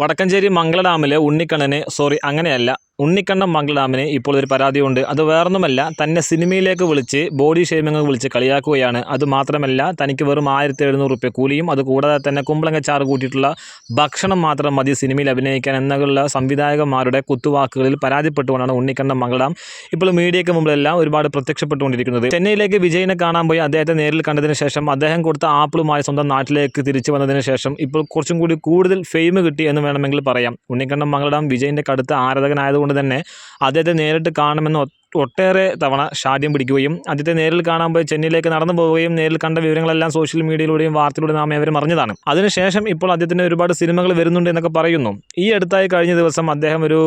വടക്കഞ്ചേരി മംഗള ഡാമിലെ ഉണ്ണിക്കണ്ണന് സോറി അങ്ങനെയല്ല ഉണ്ണിക്കണ്ണൻ മംഗളാമിന് ഇപ്പോൾ ഒരു പരാതിയുണ്ട്. അത് വേറൊന്നുമല്ല തന്നെ സിനിമയിലേക്ക് വിളിച്ച് ബോഡി ഷേമിംഗ് വിളിച്ച് കളിയാക്കുകയാണ്. അത് മാത്രമല്ല തനിക്ക് വെറും ആയിരത്തി എഴുന്നൂറ് റുപ്യ കൂലിയും അത് കൂടാതെ തന്നെ കുമ്പളങ്ങ ചാറ് കൂട്ടിയിട്ടുള്ള ഭക്ഷണം മാത്രം മതി സിനിമയിൽ അഭിനയിക്കാൻ എന്നുള്ള സംവിധായകന്മാരുടെ കുത്തുവാക്കുകളിൽ പരാതിപ്പെട്ടുകൊണ്ടാണ് ഉണ്ണിക്കണ്ണൻ മംഗളാം ഇപ്പോൾ മീഡിയയ്ക്ക് മുമ്പിലെല്ലാം ഒരുപാട് പ്രത്യക്ഷപ്പെട്ടുകൊണ്ടിരിക്കുന്നത്. ചെന്നൈയിലേക്ക് വിജയനെ കാണാൻ പോയി അദ്ദേഹത്തെ നേരിൽ കണ്ടതിന് ശേഷം അദ്ദേഹം കൊടുത്ത ആപ്പിളുമായി സ്വന്തം നാട്ടിലേക്ക് തിരിച്ചു വന്നതിന് ശേഷം ഇപ്പോൾ കുറച്ചും കൂടി കൂടുതൽ ഫെയിം കിട്ടി എന്ന് വേണമെങ്കിൽ പറയാം. ഉണ്ണിക്കണ്ണൻ മംഗളാം വിജയിന്റെ കടുത്ത ആരാധകനായതുകൊണ്ട് തന്നെ അദ്ദേഹത്തെ നേരിട്ട് കാണുമെന്ന് ഒട്ടേറെ തവണ ഷാദ്യം പിടിക്കുകയും അദ്ദേഹത്തെ നേരിൽ കാണാൻ പോയി ചെന്നൈയിലേക്ക് നടന്നു പോവുകയും നേരിൽ കണ്ട വിവരങ്ങളെല്ലാം സോഷ്യൽ മീഡിയയിലൂടെയും വാർത്തയിലൂടെ നാം ഏവരും അറിഞ്ഞതാണ്. അതിനുശേഷം ഇപ്പോൾ അദ്ദേഹത്തിന് ഒരുപാട് സിനിമകൾ വരുന്നുണ്ട് എന്നൊക്കെ പറയുന്നു. ഈ അടുത്തായി കഴിഞ്ഞ ദിവസം അദ്ദേഹം ഒരു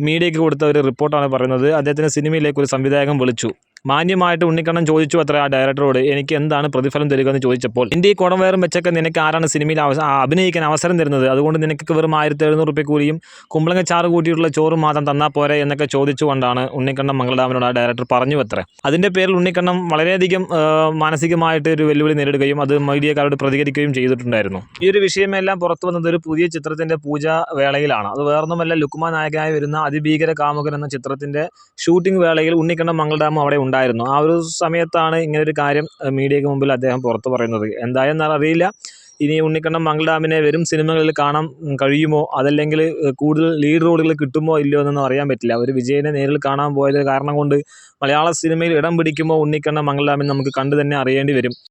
മീഡിയയ്ക്ക് കൊടുത്ത ഒരു റിപ്പോർട്ടാണ് പറയുന്നത്. അദ്ദേഹത്തിന് സിനിമയിലേക്ക് ഒരു സംവിധായകൻ വിളിച്ചു. മാന്യമായിട്ട് ഉണ്ണിക്കണ്ണൻ ചോദിച്ചു അത്ര ആ ഡയറക്ടറോട് എനിക്ക് എന്താണ് പ്രതിഫലം തരിക എന്ന് ചോദിച്ചപ്പോൾ എന്റെ ഈ കുടം വയറും വെച്ചൊക്കെ നിനക്ക് ആരാണ് സിനിമയിൽ അഭിനയിക്കാൻ അവസരം തരുന്നത്? അതുകൊണ്ട് നിനക്ക് വെറും ആയിരത്തി എഴുന്നൂറ് റുപ്യ കൂലിയും കുമ്പളങ്ങ ചാറ് കൂട്ടിയിട്ടുള്ള ചോറും മാത്രം തന്നാൽ പോരെ എന്നൊക്കെ ചോദിച്ചുകൊണ്ടാണ് ഉണ്ണിക്കണ്ണൻ മംഗളഡാമിനോട് ആ ഡയറക്ടർ പറഞ്ഞു അത്ര. അതിന്റെ പേരിൽ ഉണ്ണിക്കണ്ണം വളരെയധികം മാനസികമായിട്ട് ഒരു വെല്ലുവിളി നേരിടുകയും അത് മീഡിയക്കാരോട് പ്രതികരിക്കുകയും ചെയ്തിട്ടുണ്ടായിരുന്നു. ഈ ഒരു വിഷയമെല്ലാം പുറത്തു വന്നത് ഒരു പുതിയ ചിത്രത്തിന്റെ പൂജ വേളയിലാണ്. അത് വേറൊന്നുമല്ല ലുക്മാൻ നായകനായി വരുന്ന അതിഭീകര കാമുകൻ എന്ന ചിത്രത്തിന്റെ ഷൂട്ടിംഗ് വേളയിൽ ഉണ്ണിക്കണ്ണം മംഗളഡാമും അവിടെ ഉണ്ടായിരുന്നു. ആ ഒരു സമയത്താണ് ഇങ്ങനെ ഒരു കാര്യം മീഡിയക്ക് മുമ്പിൽ അദ്ദേഹം പുറത്തു പറയുന്നത്. എന്തായെന്ന് അറിയില്ല. ഇനി ഉണ്ണിക്കണ്ണൻ മംഗളാമിനെ വരും സിനിമകളിൽ കാണാൻ കഴിയുമോ? അതല്ലെങ്കിൽ കൂടുതൽ ലീഡ് റോളുകൾ കിട്ടുമോ ഇല്ലയോ എന്നൊന്നും അറിയാൻ പറ്റില്ല. ഒരു വിജയനെ നേരിൽ കാണാൻ പോയത് കാരണം കൊണ്ട് മലയാള സിനിമയിൽ ഇടം പിടിക്കുമോ ഉണ്ണിക്കണ്ണൻ മംഗളഡാമിന് നമുക്ക് കണ്ടു തന്നെ അറിയേണ്ടി വരും.